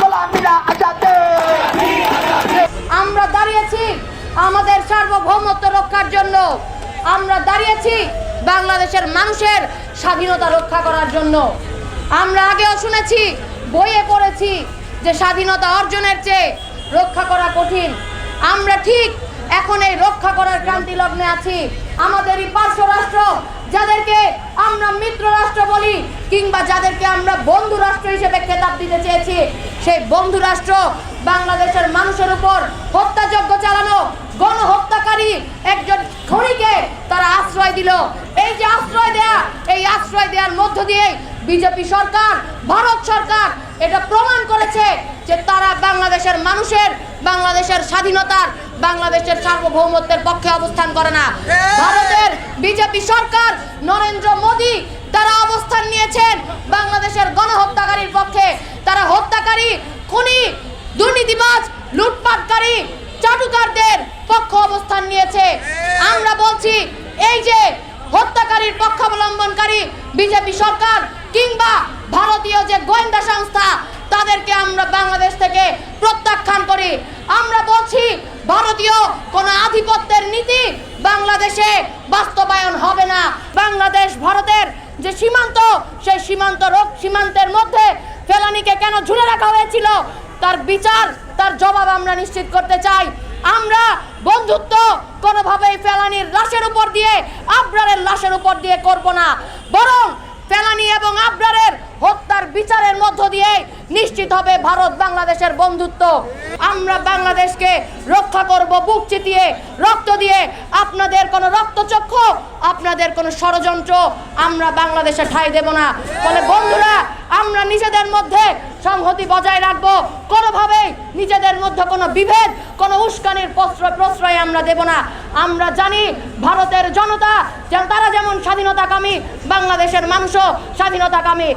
গোলামিরা আজাদে আমরা দাঁড়িয়েছি আমাদের সার্বভৌমত্ব রক্ষার জন্য। আমরা দাঁড়িয়েছি বাংলাদেশের মানুষের স্বাধীনতা রক্ষা করার জন্য। আমরা আগেও শুনেছি, বইয়ে পড়েছি যে স্বাধীনতা অর্জনের চেয়ে রক্ষা করা কঠিন। আমরা ঠিক এখন এই রক্ষা করার ক্রান্তি লগ্নে আছি। আমাদেরই পার্শ্ব রাষ্ট্র, যাদেরকে আমরা মিত্র রাষ্ট্র বলি, কিংবা যাদেরকে আমরা বন্ধু রাষ্ট্র হিসেবে খেতাব দিতে চেয়েছি, সেই বন্ধু রাষ্ট্র বাংলাদেশের মানুষের উপর হত্যাযজ্ঞ চালানো, গণহত্যাকারী একজন খনিকে তারা আশ্রয় দিল। এই যে আশ্রয় দেয়া এই আশ্রয় দেওয়ার মধ্য দিয়ে বিজেপি সরকার ভারত সরকার এটা প্রমাণ করেছে যে তারা বাংলাদেশের মানুষের বাংলাদেশের স্বাধীনতার বাংলাদেশের সার্বভৌমত্বের পক্ষে অবস্থান করে না। ভারতের বিজেপি সরকার নরেন্দ্র মোদী তারা অবস্থান নিয়েছেন বাংলাদেশের গণহত্যাকারীর পক্ষে। তারা হত্যাকারী খুনি দুর্নীতিবাজ লুটপাটকারী চাটুকারদের পক্ষ অবস্থান নিয়েছে। আমরা বলছি এই যে হত্যাকারীর পক্ষাবলম্বনকারী বিজেপি সরকার কিংবা ভারতীয় যে গোয়েন্দা সংস্থা, তাদেরকে আমরা বাংলাদেশ থেকে প্রত্যাখ্যান করি। আমরা বলছি, ভারতীয় কোন আধিপত্যের নীতি বাংলাদেশে বাস্তবায়ন হবে না। বাংলাদেশ ভারতের যে সীমান্ত, সেই সীমান্ত রোগ সীমান্তের মধ্যে ফেলানিকে কেন ঝুলে রাখা হয়েছিল, তার বিচার, তার জবাব আমরা নিশ্চিত করতে চাই। আমরা বন্ধুত্ব কোনোভাবেই ফেলানির লাশের উপর দিয়ে আবরারের লাশের উপর দিয়ে করব না। বরং ফেলানি এবং আবরারের হত্যার বিচারের মধ্য দিয়ে নিশ্চিত হবে ভারত বাংলাদেশের বন্ধুত্ব। আমরা বাংলাদেশকে রক্ষা করব। বুক চিতিয়ে, রক্ত দিয়ে আপনাদের কোনো রক্তচক্ষু, আপনাদের কোনো ষড়যন্ত্র আমরা বাংলাদেশে ঠাঁই দেব না। ফলে বন্ধুরা, আমরা নিজেদের মধ্যে সংহতি বজায় রাখব। কোনোভাবেই নিজেদের মধ্যে কোনো বিভেদ, কোনো উস্কানির প্রশ্রয় প্রশ্রয় আমরা দেব না। আমরা জানি ভারতের জনতা, তারা যেমন স্বাধীনতাকামী, বাংলাদেশের মানুষও স্বাধীনতাকামী।